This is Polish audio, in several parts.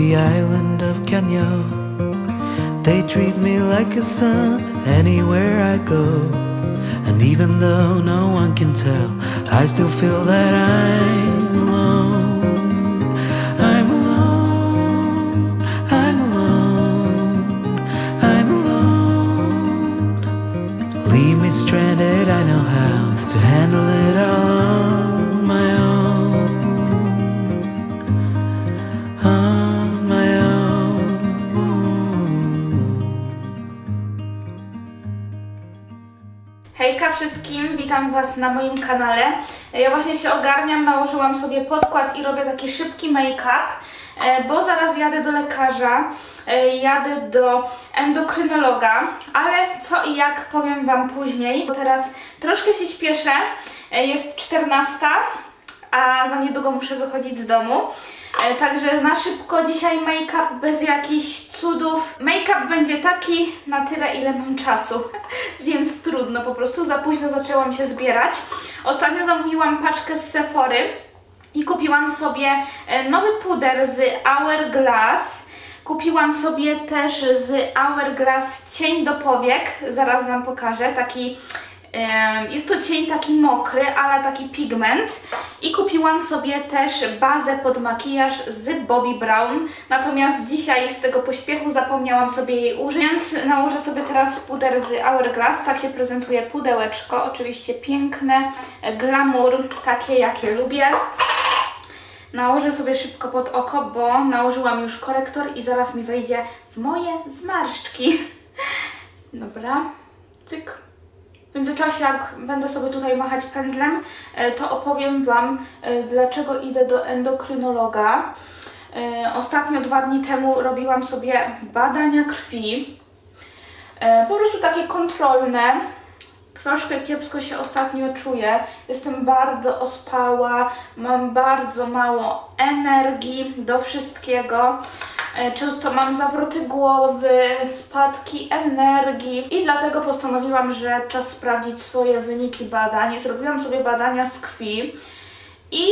the island of Kenya. They treat me like a son anywhere I go. And even though no one can tell, I still feel that I'm wszystkim, witam Was na moim kanale. Ja właśnie się ogarniam, nałożyłam sobie podkład i robię taki szybki make-up, e, bo zaraz jadę do lekarza, e, jadę do endokrynologa, ale co i jak powiem Wam później, bo teraz troszkę się śpieszę, e, jest 14, a za niedługo muszę wychodzić z domu. E, Także na szybko dzisiaj make-up bez jakichś cudów. Make-up będzie taki na tyle, ile mam czasu, więc trudno po prostu. Za późno zaczęłam się zbierać. Ostatnio zamówiłam paczkę z Sephory i kupiłam sobie e, nowy puder z Hourglass. Kupiłam sobie też z Hourglass cień do powiek. Zaraz Wam pokażę. Taki Jest to cień taki mokry, ale taki pigment. I kupiłam sobie też bazę pod makijaż z Bobbi Brown. Natomiast dzisiaj z tego pośpiechu zapomniałam sobie jej użyć, więc nałożę sobie teraz puder z Hourglass. Tak się prezentuje pudełeczko. Oczywiście piękne, glamour, takie jakie lubię. Nałożę sobie szybko pod oko, bo nałożyłam już korektor i zaraz mi wejdzie w moje zmarszczki. Dobra, tyk. W międzyczasie, jak będę sobie tutaj machać pędzlem, e, to opowiem Wam, e, dlaczego idę do endokrynologa. E, Ostatnio, dwa dni temu, robiłam sobie badania krwi. Po prostu takie kontrolne. Troszkę kiepsko się ostatnio czuję. Jestem bardzo ospała, mam bardzo mało energii do wszystkiego. E, Często mam zawroty głowy, spadki energii i dlatego postanowiłam, że czas sprawdzić swoje wyniki badań. Zrobiłam sobie badania z krwi i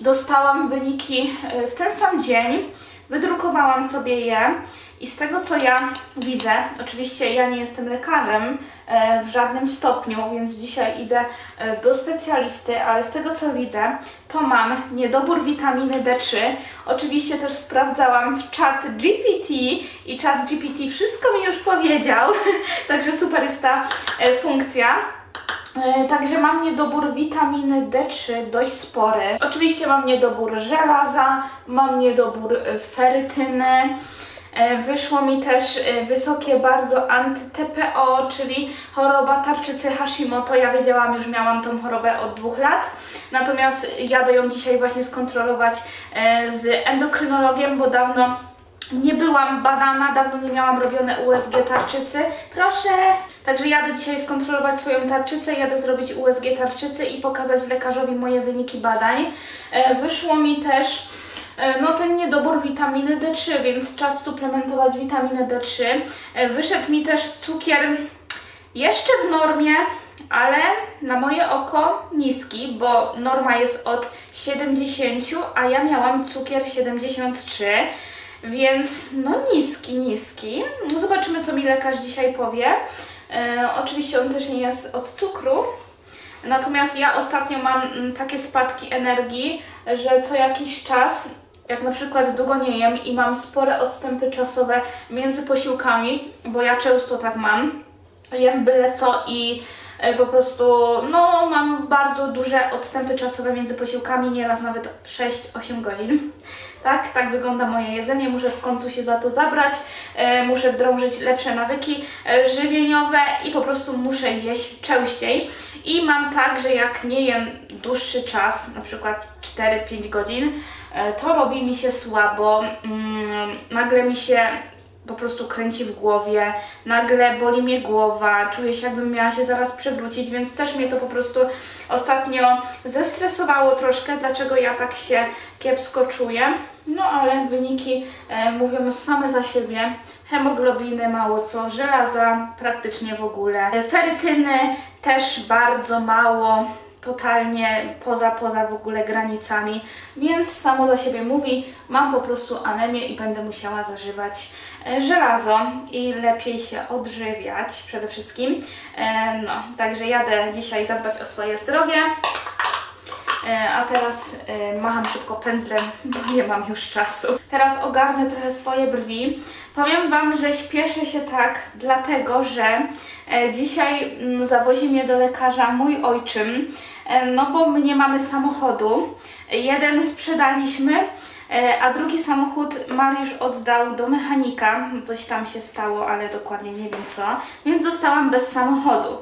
dostałam wyniki e, w ten sam dzień. Wydrukowałam sobie je i z tego co ja widzę, oczywiście ja nie jestem lekarzem e, w żadnym stopniu, więc dzisiaj idę e, do specjalisty, ale z tego co widzę, to mam niedobór witaminy D3. Oczywiście też sprawdzałam w chat GPT i chat GPT wszystko mi już powiedział, także super jest ta e, funkcja. E, Także mam niedobór witaminy D3 dość spory. Oczywiście mam niedobór żelaza, mam niedobór e, ferytyny. E, Wyszło mi też wysokie bardzo anty-TPO, czyli choroba tarczycy Hashimoto. Ja wiedziałam, już miałam tą chorobę od dwóch lat. Natomiast jadę ją dzisiaj właśnie skontrolować z endokrynologiem, bo dawno nie byłam badana, dawno nie miałam robione USG tarczycy. Proszę! Także jadę dzisiaj skontrolować swoją tarczycę, jadę zrobić USG tarczycy i pokazać lekarzowi moje wyniki badań. E, Wyszło mi też e, no, ten niedobór witaminy D3, więc czas suplementować witaminę D3. E, Wyszedł mi też cukier jeszcze w normie, ale na moje oko niski, bo norma jest od 70, a ja miałam cukier 73. Więc no niski, niski. No zobaczymy, co mi lekarz dzisiaj powie. E, oczywiście on też nie jest od cukru. Natomiast ja ostatnio mam mm, takie spadki energii, że co jakiś czas, jak na przykład długo nie jem i mam spore odstępy czasowe między posiłkami, bo ja często tak mam, jem byle co i e, po prostu, no, mam bardzo duże odstępy czasowe między posiłkami, nieraz nawet 6-8 godzin. Tak, tak wygląda moje jedzenie. Muszę w końcu się za to zabrać, e, muszę wdrożyć lepsze nawyki e, żywieniowe i po prostu muszę jeść częściej. I mam tak, że jak nie jem dłuższy czas, na przykład 4-5 godzin, e, to robi mi się słabo. Mm, nagle mi się po prostu kręci w głowie, nagle boli mnie głowa, czuję się jakbym miała się zaraz przewrócić, więc też mnie to po prostu ostatnio zestresowało troszkę, dlaczego ja tak się kiepsko czuję. No ale wyniki e, mówią same za siebie. Hemoglobiny mało co, żelaza praktycznie w ogóle, e, ferytyny też bardzo mało, totalnie poza, poza w ogóle granicami, więc samo za siebie mówi, mam po prostu anemię i będę musiała zażywać e, żelazo i lepiej się odżywiać przede wszystkim. E, No, także jadę dzisiaj zadbać o swoje zdrowie. E, A teraz e, macham szybko pędzlem, bo nie mam już czasu. Teraz ogarnę trochę swoje brwi. Powiem Wam, że śpieszę się tak, dlatego że e, dzisiaj mm, zawozi mnie do lekarza mój ojczym, no bo my nie mamy samochodu. Jeden sprzedaliśmy, a drugi samochód Mariusz oddał do mechanika. Coś tam się stało, ale dokładnie nie wiem co, więc zostałam bez samochodu.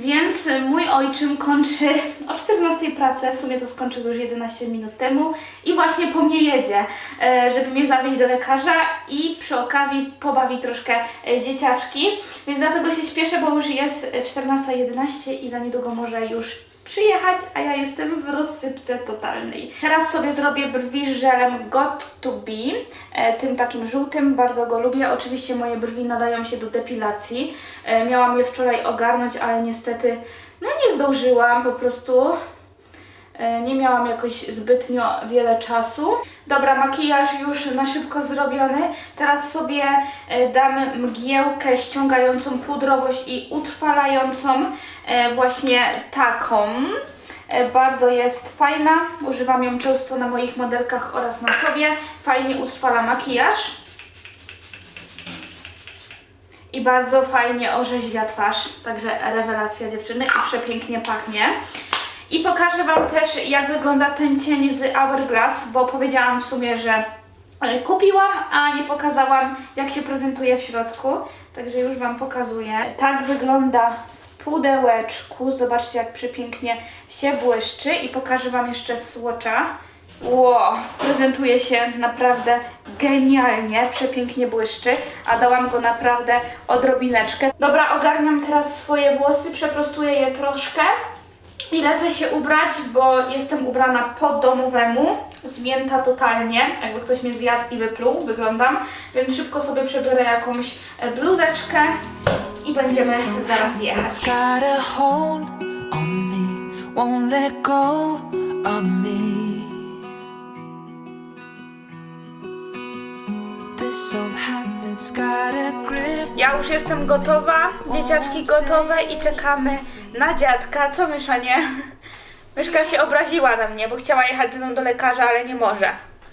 Więc y, mój ojczym kończy o 14 pracę, w sumie to skończył już 11 minut temu i właśnie po mnie jedzie, e, żeby mnie zawieźć do lekarza i przy okazji pobawi troszkę e, dzieciaczki, więc dlatego się śpieszę, bo już jest e, 14.11 i za niedługo może już przyjechać, a ja jestem w rozsypce totalnej. Teraz sobie zrobię brwi żelem Got to Be, e, tym takim żółtym, bardzo go lubię. Oczywiście moje brwi nadają się do depilacji. E, miałam je wczoraj ogarnąć, ale niestety no nie zdążyłam po prostu. E, Nie miałam jakoś zbytnio wiele czasu. Dobra, makijaż już na szybko zrobiony. Teraz sobie e, dam mgiełkę ściągającą pudrowość i utrwalającą e, właśnie taką. Bardzo jest fajna. Używam ją często na moich modelkach oraz na sobie. Fajnie utrwala makijaż. I bardzo fajnie orzeźwia twarz. Także rewelacja dziewczyny i przepięknie pachnie. I pokażę Wam też, jak wygląda ten cień z Hourglass, bo powiedziałam w sumie, że e, kupiłam, a nie pokazałam, jak się prezentuje w środku. Także już Wam pokazuję. Tak wygląda w pudełeczku. Zobaczcie, jak przepięknie się błyszczy. I pokażę Wam jeszcze słocza. Ło, prezentuje się naprawdę genialnie, przepięknie błyszczy, a dałam go naprawdę odrobineczkę. Dobra, ogarniam teraz swoje włosy, przeprostuję je troszkę i lecę się ubrać, bo jestem ubrana po domowemu, zmięta totalnie, jakby ktoś mnie zjadł i wypluł, wyglądam, więc szybko sobie przebiorę jakąś e, bluzeczkę i będziemy zaraz jechać. Ja już jestem gotowa, dzieciaczki gotowe i czekamy na dziadka. Co Myszanie? Myszka się obraziła na mnie, bo chciała jechać ze mną do lekarza, ale nie może.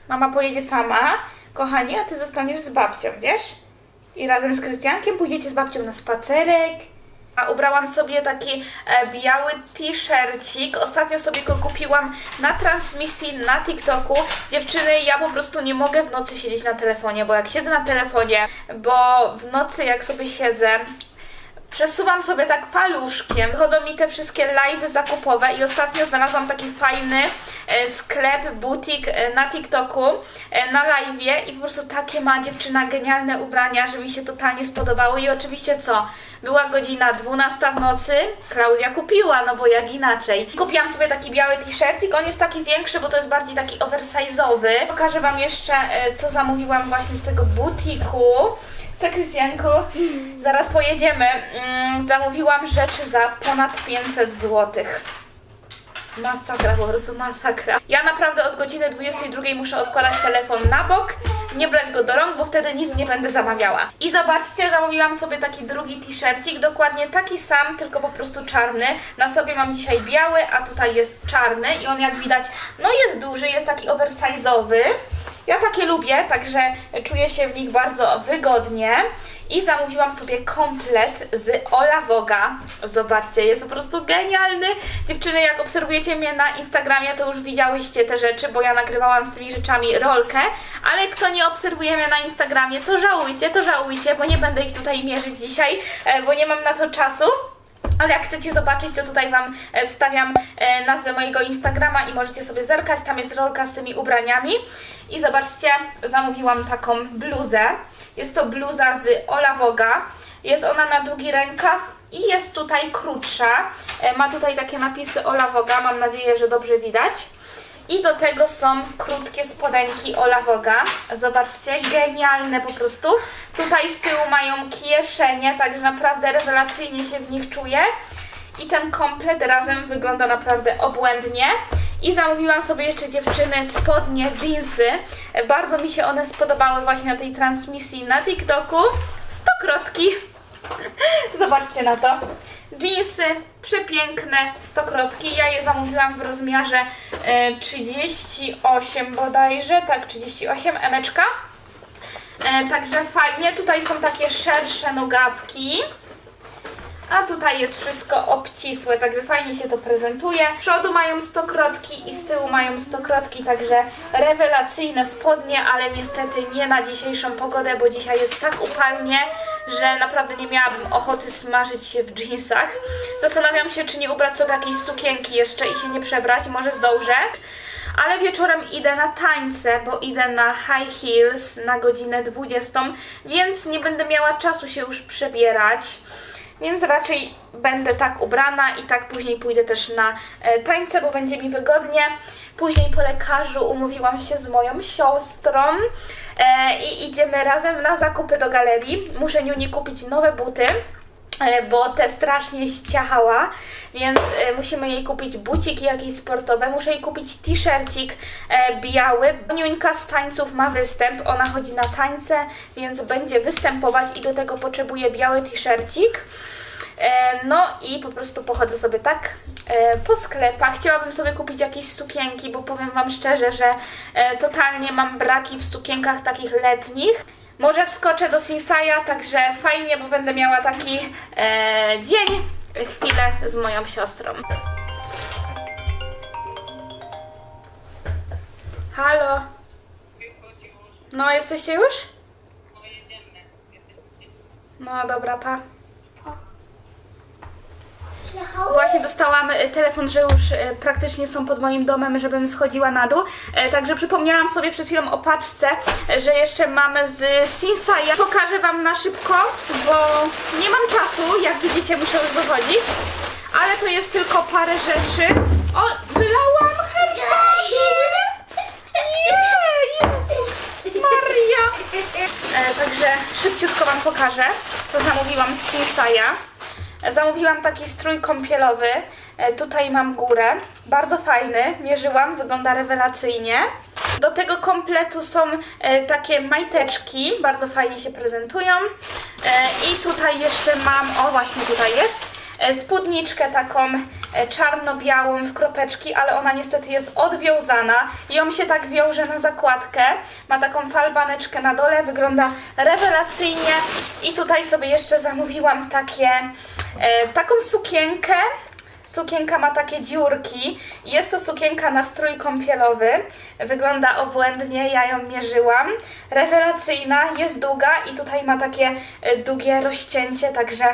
Mama pojedzie sama, kochanie, a ty zostaniesz z babcią, wiesz? I razem z Krystiankiem pójdziecie z babcią na spacerek. A ubrałam sobie taki e, biały t-shircik. Ostatnio sobie go kupiłam na transmisji na TikToku. Dziewczyny, ja po prostu nie mogę w nocy siedzieć na telefonie, bo jak siedzę na telefonie, bo w nocy jak sobie siedzę, Przesuwam sobie tak paluszkiem. Wychodzą mi te wszystkie live'y zakupowe i ostatnio znalazłam taki fajny e, sklep, butik e, na TikToku, e, na live'ie i po prostu takie ma dziewczyna genialne ubrania, że mi się totalnie spodobało i oczywiście co? Była godzina 12 w nocy, Klaudia kupiła, no bo jak inaczej. Kupiłam sobie taki biały t-shirtik, on jest taki większy, bo to jest bardziej taki oversize'owy. Pokażę Wam jeszcze, co zamówiłam właśnie z tego butiku. Co, Krystianku? Zaraz pojedziemy. Mm, zamówiłam rzeczy za ponad 500 zł. Masakra, po prostu masakra. Ja naprawdę od godziny 22 muszę odkładać telefon na bok, nie brać go do rąk, bo wtedy nic nie będę zamawiała. I zobaczcie, zamówiłam sobie taki drugi t-shircik, dokładnie taki sam, tylko po prostu czarny. Na sobie mam dzisiaj biały, a tutaj jest czarny i on jak widać, no jest duży, jest taki oversize'owy. Ja takie lubię, także czuję się w nich bardzo wygodnie. I zamówiłam sobie komplet z Ola Voga. Zobaczcie, jest po prostu genialny. Dziewczyny, jak obserwujecie mnie na Instagramie, to już widziałyście te rzeczy, bo ja nagrywałam z tymi rzeczami rolkę. Ale kto nie obserwuje mnie na Instagramie, to żałujcie, to żałujcie, bo nie będę ich tutaj mierzyć dzisiaj, e, bo nie mam na to czasu. Ale jak chcecie zobaczyć, to tutaj Wam e, wstawiam e, nazwę mojego Instagrama i możecie sobie zerkać. Tam jest rolka z tymi ubraniami. I zobaczcie, zamówiłam taką bluzę. Jest to bluza z Ola Voga. Jest ona na długi rękaw i jest tutaj krótsza. E, Ma tutaj takie napisy Ola Voga. Mam nadzieję, że dobrze widać. I do tego są krótkie spodenki Ola Voga. Zobaczcie, genialne po prostu. Tutaj z tyłu mają kieszenie, także naprawdę rewelacyjnie się w nich czuję. I ten komplet razem wygląda naprawdę obłędnie. I zamówiłam sobie jeszcze dziewczyny spodnie, jeansy. Bardzo mi się one spodobały właśnie na tej transmisji na TikToku. Stokrotki. Zobaczcie na to. Jeansy przepiękne, stokrotki. Ja je zamówiłam w rozmiarze e, 38 bodajże, tak 38 emeczka. E, także fajnie. Tutaj są takie szersze nogawki. A tutaj jest wszystko obcisłe, także fajnie się to prezentuje. Z przodu mają stokrotki i z tyłu mają stokrotki, także rewelacyjne spodnie, ale niestety nie na dzisiejszą pogodę, bo dzisiaj jest tak upalnie, że naprawdę nie miałabym ochoty smażyć się w jeansach. Zastanawiam się, czy nie ubrać sobie jakiejś sukienki jeszcze i się nie przebrać, może zdążę. Ale wieczorem idę na tańce, bo idę na high heels na godzinę 20, więc nie będę miała czasu się już przebierać. Więc raczej będę tak ubrana i tak później pójdę też na e, tańce, bo będzie mi wygodnie. Później po lekarzu umówiłam się z moją siostrą e, i idziemy razem na zakupy do galerii. Muszę Niuni kupić nowe buty. E, Bo te strasznie ściachała, więc e, musimy jej kupić buciki jakieś sportowe. Muszę jej kupić t-shircik e, biały. Niuńka z tańców ma występ, ona chodzi na tańce, więc będzie występować i do tego potrzebuje biały t-shircik. No i po prostu pochodzę sobie tak po sklepach. Chciałabym sobie kupić jakieś sukienki, bo powiem Wam szczerze, że totalnie mam braki w sukienkach takich letnich. Może wskoczę do Sinsaja, także fajnie, bo będę miała taki e, dzień, chwilę z moją siostrą. Halo? No, jesteście już? No dobra, pa. Właśnie dostałam e, telefon, że już e, praktycznie są pod moim domem, żebym schodziła na dół. E, Także przypomniałam sobie przed chwilą o paczce, że jeszcze mamy z Sinsaja. Pokażę Wam na szybko, bo nie mam czasu, jak widzicie muszę już wychodzić. Ale to jest tylko parę rzeczy. O, wylałam herbatę! Maria! E, Także szybciutko Wam pokażę, co zamówiłam z Sinsaja. Zamówiłam taki strój kąpielowy. E, Tutaj mam górę. Bardzo fajny. Mierzyłam, wygląda rewelacyjnie. Do tego kompletu są e, takie majteczki. Bardzo fajnie się prezentują. E, I tutaj jeszcze mam, o właśnie tutaj jest, spódniczkę taką e, czarno-białą w kropeczki, ale ona niestety jest odwiązana. Ją się tak wiąże na zakładkę. Ma taką falbaneczkę na dole, wygląda rewelacyjnie. I tutaj sobie jeszcze zamówiłam takie, e, taką sukienkę. Sukienka ma takie dziurki. Jest to sukienka na strój kąpielowy. Wygląda obłędnie, ja ją mierzyłam. Rewelacyjna, jest długa i tutaj ma takie e, długie rozcięcie, także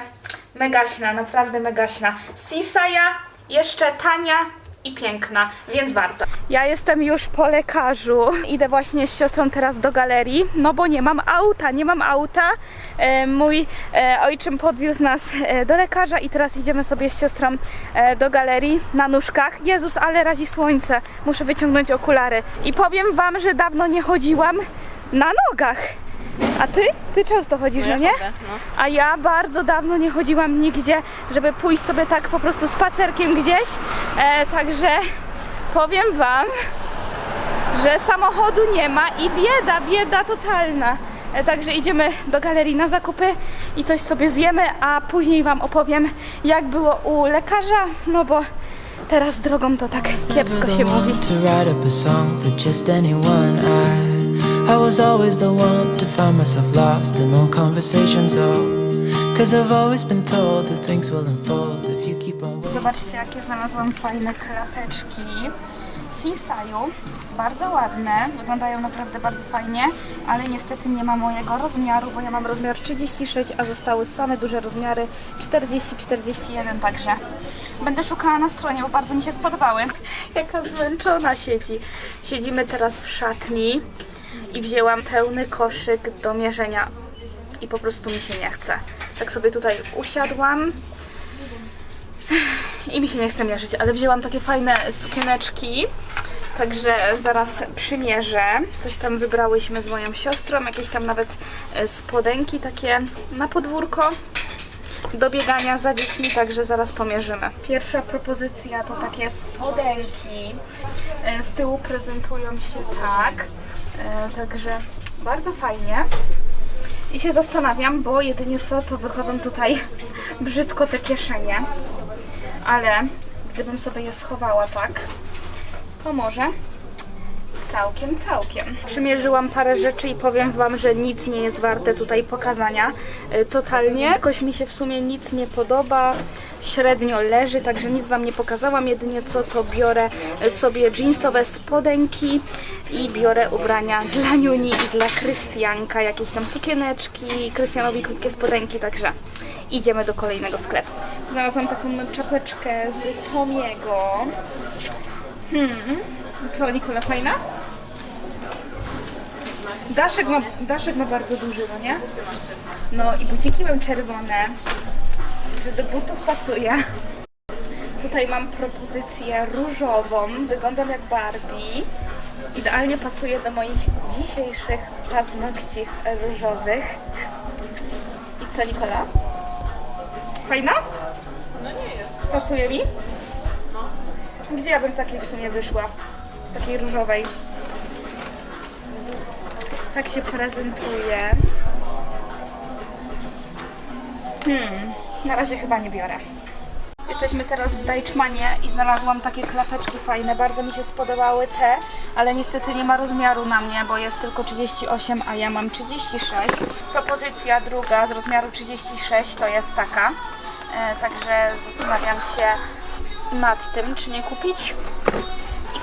megaśna, naprawdę megaśna. Sisaja, jeszcze tania i piękna, więc warto. Ja jestem już po lekarzu. Idę właśnie z siostrą teraz do galerii, no bo nie mam auta, nie mam auta. E, mój e, ojczym podwiózł nas e, do lekarza i teraz idziemy sobie z siostrą e, do galerii na nóżkach. Jezus, ale razi słońce. Muszę wyciągnąć okulary. I powiem wam, że dawno nie chodziłam na nogach. A ty? Ty często chodzisz, no, nie? A ja bardzo dawno nie chodziłam nigdzie, żeby pójść sobie tak po prostu spacerkiem gdzieś. E, także powiem wam, że samochodu nie ma i bieda, bieda totalna. E, Także idziemy do galerii na zakupy i coś sobie zjemy, a później Wam opowiem, jak było u lekarza, no bo teraz drogą to tak kiepsko się mówi. I was always the one to find myself lost in long conversations. Oh, cause I've always been told that things will unfold if you keep on. Zobaczcie, jakie znalazłam fajne klapeczki. w Sinsaju. Bardzo ładne, wyglądają naprawdę bardzo fajnie, ale niestety nie ma mojego rozmiaru, bo ja mam rozmiar 36, a zostały same duże rozmiary 40-41, także będę szukała na stronie, bo bardzo mi się spodobały. Jaka zmęczona siedzi. Siedzimy teraz w szatni i wzięłam pełny koszyk do mierzenia i po prostu mi się nie chce. Tak sobie tutaj usiadłam i mi się nie chce mierzyć, ale wzięłam takie fajne sukieneczki, także zaraz przymierzę. Coś tam wybrałyśmy z moją siostrą, jakieś tam nawet e, spodenki takie na podwórko do biegania za dziećmi, także zaraz pomierzymy. Pierwsza propozycja to takie spodenki. E, Z tyłu prezentują się tak, także bardzo fajnie. I się zastanawiam, bo jedynie co to wychodzą tutaj brzydko te kieszenie. Ale gdybym sobie je schowała tak, to może całkiem, całkiem. Przymierzyłam parę rzeczy i powiem Wam, że nic nie jest warte tutaj pokazania. Y, Totalnie. Jakoś mi się w sumie nic nie podoba. Średnio leży, także nic Wam nie pokazałam. Jedynie co to biorę y, sobie jeansowe spodenki i biorę ubrania dla Niuni i dla Krystianka. Jakieś tam sukieneczki, Krystianowi krótkie spodenki, także idziemy do kolejnego sklepu. Znalazłam taką czapeczkę z Tomiego. Hmm. Co, Nikola, fajna? Daszek ma, Daszek ma bardzo duży, no nie? No i buciki mam czerwone, że do butów pasuje. Tutaj mam propozycję różową, wyglądam jak Barbie. Idealnie pasuje do moich dzisiejszych paznokci różowych. I co, Nikola? Fajna? No nie jest. Pasuje mi? Gdzie ja bym w takiej w sumie wyszła? Takiej różowej. Tak się prezentuje. Hmm, na razie chyba nie biorę. Jesteśmy teraz w Dajczmanie i znalazłam takie klapeczki fajne. Bardzo mi się spodobały te, ale niestety nie ma rozmiaru na mnie, bo jest tylko 38, a ja mam 36. Propozycja druga z rozmiaru 36 to jest taka. E, także zastanawiam się nad tym, czy nie kupić.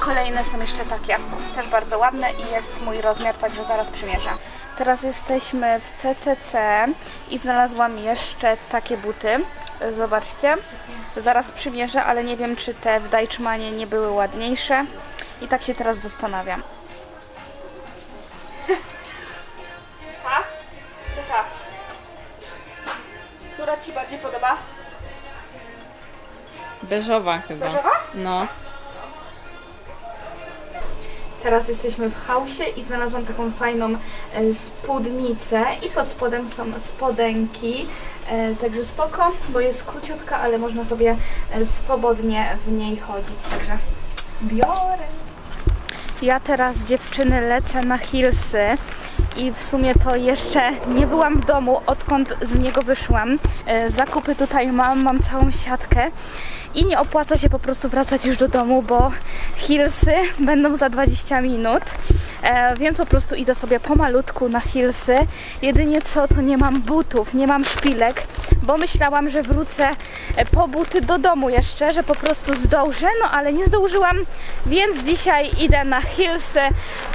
Kolejne są jeszcze takie, też bardzo ładne i jest mój rozmiar, także zaraz przymierzę. Teraz jesteśmy w CCC i znalazłam jeszcze takie buty. Zobaczcie. Zaraz przymierzę, ale nie wiem, czy te w Dajczmanie nie były ładniejsze. I tak się teraz zastanawiam. Ta? Czy ta? Która Ci bardziej podoba? Beżowa chyba. Beżowa? No. Teraz jesteśmy w chaosie i znalazłam taką fajną e, spódnicę i pod spodem są spodenki, e, także spoko, bo jest króciutka, ale można sobie e, swobodnie w niej chodzić, także biorę. Ja teraz dziewczyny lecę na Hillsy i w sumie to jeszcze nie byłam w domu, odkąd z niego wyszłam. Zakupy tutaj mam, mam całą siatkę i nie opłaca się po prostu wracać już do domu, bo Hillsy będą za 20 minut, e, więc po prostu idę sobie pomalutku na Hillsy. Jedynie co, to nie mam butów, nie mam szpilek, bo myślałam, że wrócę e, po buty do domu jeszcze, że po prostu zdążę, no ale nie zdążyłam, więc dzisiaj idę na Hillsy.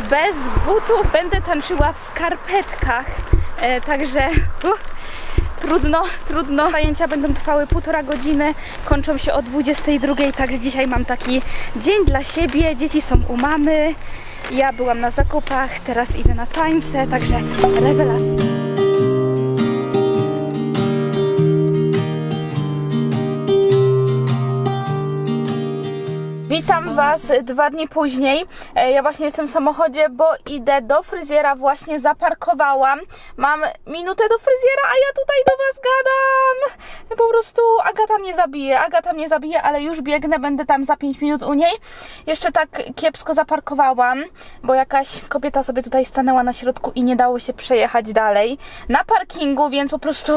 Bez butów, będę tańczyła w skarpetkach, e, także... Uh, Trudno, trudno. Zajęcia będą trwały półtora godziny, kończą się o 22, także dzisiaj mam taki dzień dla siebie. Dzieci są u mamy, ja byłam na zakupach, teraz idę na tańce, także rewelacja. Witam Was dwa dni później. E, Ja właśnie jestem w samochodzie, bo idę do fryzjera. Właśnie zaparkowałam. Mam minutę do fryzjera, a ja tutaj do Was gadam. Po prostu Agata mnie zabije. Agata mnie zabije, ale już biegnę. Będę tam za 5 minut u niej. Jeszcze tak kiepsko zaparkowałam, bo jakaś kobieta sobie tutaj stanęła na środku i nie dało się przejechać dalej na parkingu, więc po prostu.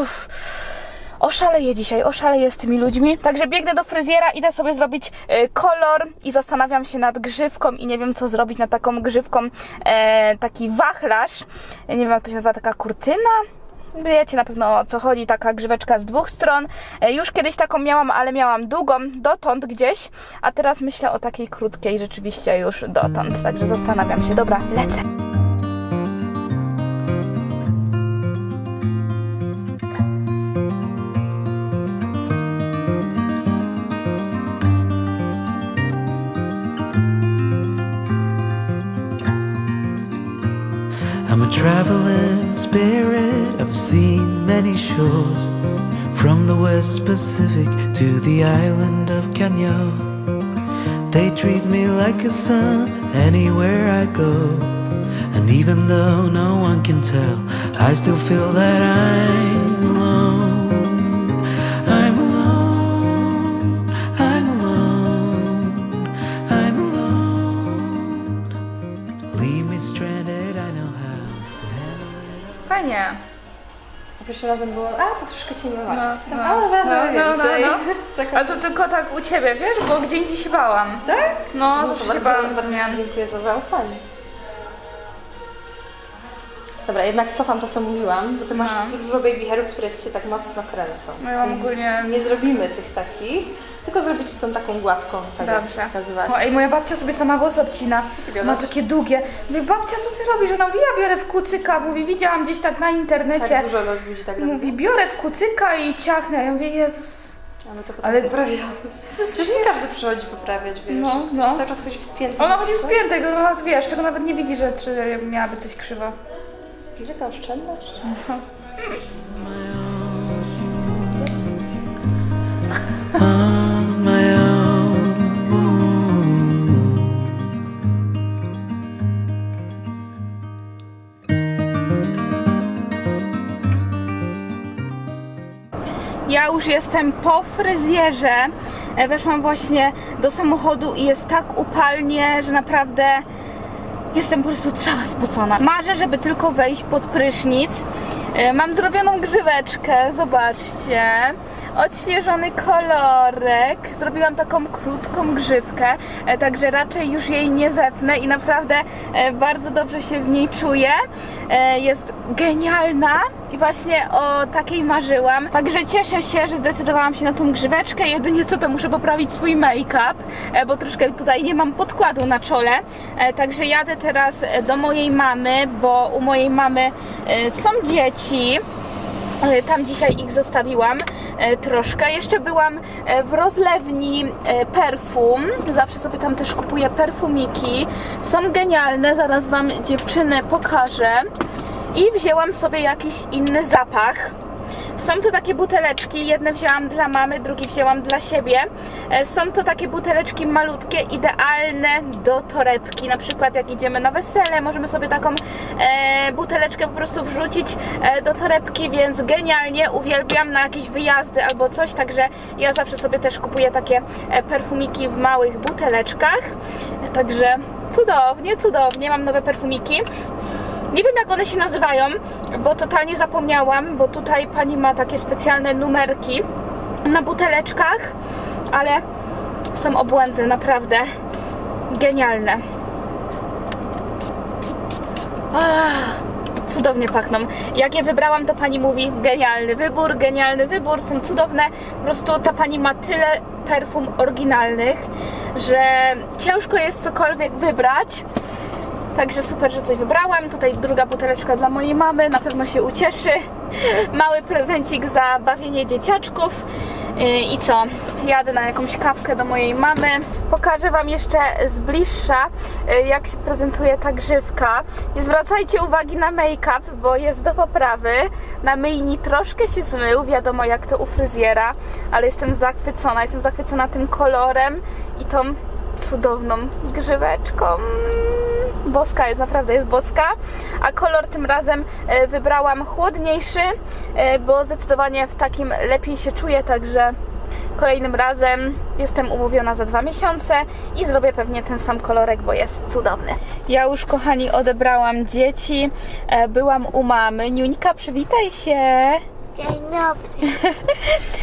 Oszaleję dzisiaj, oszaleję z tymi ludźmi. Także biegnę do fryzjera, idę sobie zrobić e, kolor i zastanawiam się nad grzywką i nie wiem co zrobić nad taką grzywką, e, taki wachlarz. Ja nie wiem jak to się nazywa, taka kurtyna. Wiecie na pewno o co chodzi, taka grzyweczka z dwóch stron. E, Już kiedyś taką miałam, ale miałam długą dotąd gdzieś, a teraz myślę o takiej krótkiej rzeczywiście już dotąd. Także zastanawiam się. Dobra, lecę. Traveling spirit. I've seen many shores, from the West Pacific to the island of Kenya. They treat me like a son anywhere I go. And even though no one can tell, I still feel that I'm Pierwszym razem było, a to troszkę cię nie ma. No, No, no, ale będę no, no, więcej. no, Tak, Ale to tylko tak u ciebie, wiesz? Bo gdzie indziej się bałam. tak? No, No zawsze to się bardzo, bałam bardzo zmian. dziękuję za zaufanie. Dobra, jednak cofam to, co mówiłam, bo ty masz No. dużo baby hairów, które cię tak mocno kręcą. No ja mam ogólnie- Nie zrobimy tych takich, tylko zrobić tą taką gładką, tak Dobrze. jak. O, ej, moja babcia sobie sama włosy obcina. ty Ma takie długie. Mówię, babcia, co ty robisz? Ona mówi, ja biorę w kucyka. Mówi, widziałam gdzieś tak na internecie. Tak dużo ludzi tak robi. Mówi, biorę w kucyka i ciachnę. Ja mówię, Jezus. A my to Ale- ale... poprawiamy. Jezus Przecież nie każdy przychodzi poprawiać, wiesz. No, no. Cały czas chodzi w spiętym. Ona chodzi w spiętek, no ona, wiesz, czego nawet nie widzi, że czy miałaby coś krzywo. Wiesz, jaka oszczędność? Jestem po fryzjerze. E, Weszłam właśnie do samochodu i jest tak upalnie, że naprawdę jestem po prostu cała spocona. Marzę, żeby tylko wejść pod prysznic. E, Mam zrobioną grzyweczkę, zobaczcie. Odświeżony kolorek. Zrobiłam taką krótką grzywkę, e, także raczej już jej nie zepnę i naprawdę e, bardzo dobrze się w niej czuję. E, Jest genialna i właśnie o takiej marzyłam. Także cieszę się, że zdecydowałam się na tą grzyweczkę. Jedynie co to muszę poprawić swój make-up, bo troszkę tutaj nie mam podkładu na czole. Także jadę teraz do mojej mamy, bo u mojej mamy są dzieci. E, Tam dzisiaj ich zostawiłam e, troszkę. Jeszcze byłam e, w rozlewni perfum. Zawsze sobie tam też kupuję perfumiki. Są genialne, zaraz Wam dziewczyny pokażę. I wzięłam sobie jakiś inny zapach. Są to takie buteleczki, jedne wzięłam dla mamy, drugie wzięłam dla siebie. E, Są to takie buteleczki malutkie, idealne do torebki. Na przykład jak idziemy na wesele, możemy sobie taką e, buteleczkę po prostu wrzucić e, do torebki, więc genialnie, uwielbiam na jakieś wyjazdy albo coś, także ja zawsze sobie też kupuję takie perfumiki w małych buteleczkach. Także cudownie, cudownie, mam nowe perfumiki. Nie wiem jak one się nazywają, bo totalnie zapomniałam, bo tutaj pani ma takie specjalne numerki na buteleczkach, ale są obłędne, naprawdę genialne. Ah, cudownie pachną. Jak je wybrałam, to pani mówi genialny wybór, genialny wybór, są cudowne. Po prostu ta pani ma tyle perfum oryginalnych, że ciężko jest cokolwiek wybrać. Także super, że coś wybrałam. Tutaj druga buteleczka dla mojej mamy, na pewno się ucieszy. Mały prezencik za bawienie dzieciaczków. Yy, I co? Jadę na jakąś kawkę do mojej mamy. Pokażę Wam jeszcze z bliższa, yy, jak się prezentuje ta grzywka. Nie zwracajcie uwagi na make-up, bo jest do poprawy. Na myjni troszkę się zmył, wiadomo jak to u fryzjera, ale jestem zachwycona. Jestem zachwycona tym kolorem i tą cudowną grzyweczką. Boska jest, naprawdę jest boska. A kolor tym razem e, wybrałam chłodniejszy, e, bo zdecydowanie w takim lepiej się czuję, także kolejnym razem jestem umówiona za dwa miesiące i zrobię pewnie ten sam kolorek, bo jest cudowny. Ja już, kochani, odebrałam dzieci. E, Byłam u mamy. Niuńka, przywitaj się. Dzień dobry.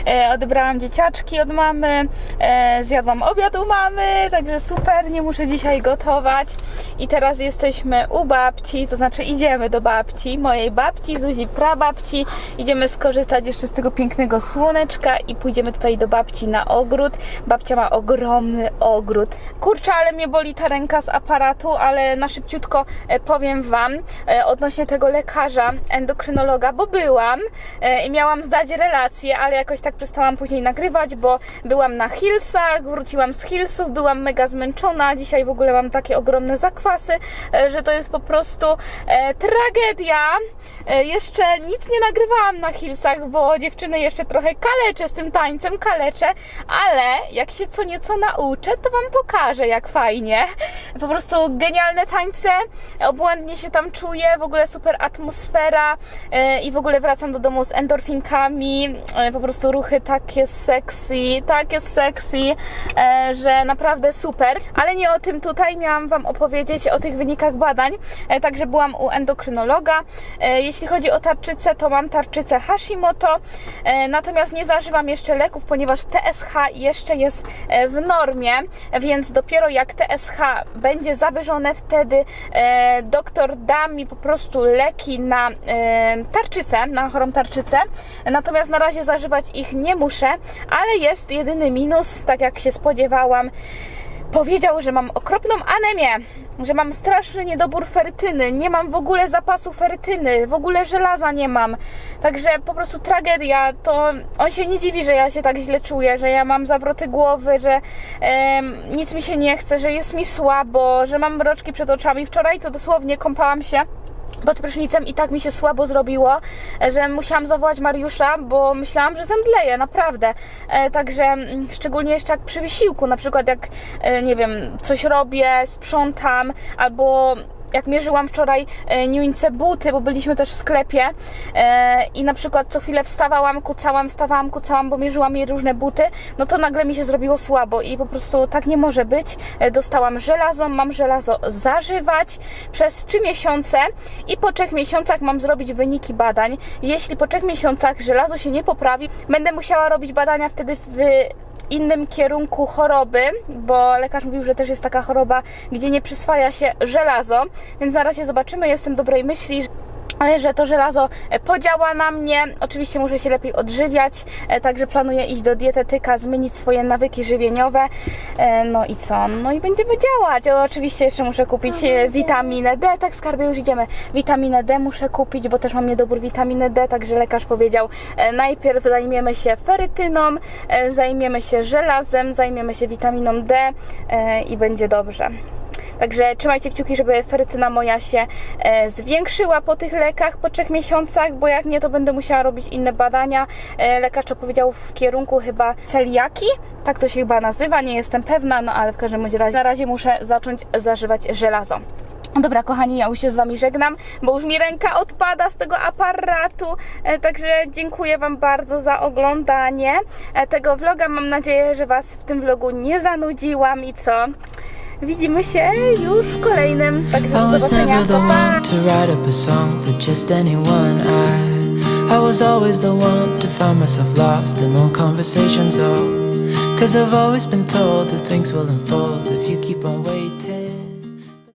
E, odebrałam dzieciaczki od mamy, e, zjadłam obiad u mamy, także super, nie muszę dzisiaj gotować. I teraz jesteśmy u babci, to znaczy idziemy do babci, mojej babci, Zuzi prababci. Idziemy skorzystać jeszcze z tego pięknego słoneczka i pójdziemy tutaj do babci na ogród. Babcia ma ogromny ogród. Kurczę, ale mnie boli ta ręka z aparatu, ale na szybciutko e, powiem Wam odnośnie tego lekarza, endokrynologa, bo byłam i miałam zdać relację, ale jakoś tak przestałam później nagrywać, bo byłam na Hillsach, wróciłam z Hillsów, byłam mega zmęczona, dzisiaj w ogóle mam takie ogromne zakwasy, e, że to jest po prostu e, tragedia. E, jeszcze nic nie nagrywałam na Hillsach, bo dziewczyny jeszcze trochę kaleczę z tym tańcem, kaleczę, ale jak się co nieco nauczę, to Wam pokażę, jak fajnie. Po prostu genialne tańce, obłędnie się tam czuję, w ogóle super atmosfera e, i w ogóle wracam do domu z endorfinkami, e, po prostu ruchy takie sexy, takie sexy, e, że naprawdę super. Ale nie o tym tutaj, miałam Wam opowiedzieć o tych wynikach badań, e, także byłam u endokrynologa. Jeśli chodzi o tarczycę, to mam tarczycę Hashimoto, natomiast nie zażywam jeszcze leków, ponieważ TSH jeszcze jest w normie, więc dopiero jak TSH będzie zawyżone, wtedy doktor da mi po prostu leki na tarczycę, na chorą tarczycę. Natomiast na razie zażywać ich nie muszę, ale jest jedyny minus, tak jak się spodziewałam. Powiedział, że mam okropną anemię, że mam straszny niedobór ferytyny, nie mam w ogóle zapasu ferytyny, w ogóle żelaza nie mam. Także po prostu tragedia. To on się nie dziwi, że ja się tak źle czuję, że ja mam zawroty głowy, że em, nic mi się nie chce, że jest mi słabo, że mam mroczki przed oczami. Wczoraj to dosłownie kąpałam się pod prysznicem i tak mi się słabo zrobiło, e, że musiałam zawołać Mariusza, bo myślałam, że zemdleję, naprawdę. E, także mm, szczególnie jeszcze jak przy wysiłku, na przykład jak, e, nie wiem, coś robię, sprzątam, albo jak mierzyłam wczoraj Niuńce buty, bo byliśmy też w sklepie e, i na przykład co chwilę wstawałam, kucałam, wstawałam, kucałam, bo mierzyłam jej różne buty, no to nagle mi się zrobiło słabo i po prostu tak nie może być. E, dostałam żelazo, mam żelazo zażywać przez 3 miesiące i po 3 miesiącach mam zrobić wyniki badań. Jeśli po 3 miesiącach żelazo się nie poprawi, będę musiała robić badania wtedy w innym kierunku choroby, bo lekarz mówił, że też jest taka choroba, gdzie nie przyswaja się żelazo, więc na razie zobaczymy, jestem dobrej myśli, ale że to żelazo e, podziała na mnie. Oczywiście muszę się lepiej odżywiać, e, także planuję iść do dietetyka, zmienić swoje nawyki żywieniowe. E, No i co? No i będziemy działać. Oczywiście jeszcze muszę kupić e, witaminę D, tak skarbie już idziemy. Witaminę D muszę kupić, bo też mam niedobór witaminy D, także lekarz powiedział, najpierw zajmiemy się ferytyną, zajmiemy się żelazem, zajmiemy się witaminą D i będzie dobrze. Także trzymajcie kciuki, żeby ferytyna moja się e, zwiększyła po tych lekach po trzech miesiącach, bo jak nie, to będę musiała robić inne badania. E, lekarz to powiedział w kierunku chyba celiaki, tak to się chyba nazywa, nie jestem pewna, no ale w każdym razie na razie muszę zacząć zażywać żelazo. Dobra, kochani, ja już się z Wami żegnam, bo już mi ręka odpada z tego aparatu. E, także dziękuję Wam bardzo za oglądanie tego vloga. Mam nadzieję, że Was w tym vlogu nie zanudziłam i co? Widzimy się już w kolejnym. Także do zobaczenia. Pa, pa. to write up a song for just anyone. I, I was always the one to find myself lost in long conversations. Oh, cause I've always been told that things will unfold if you keep on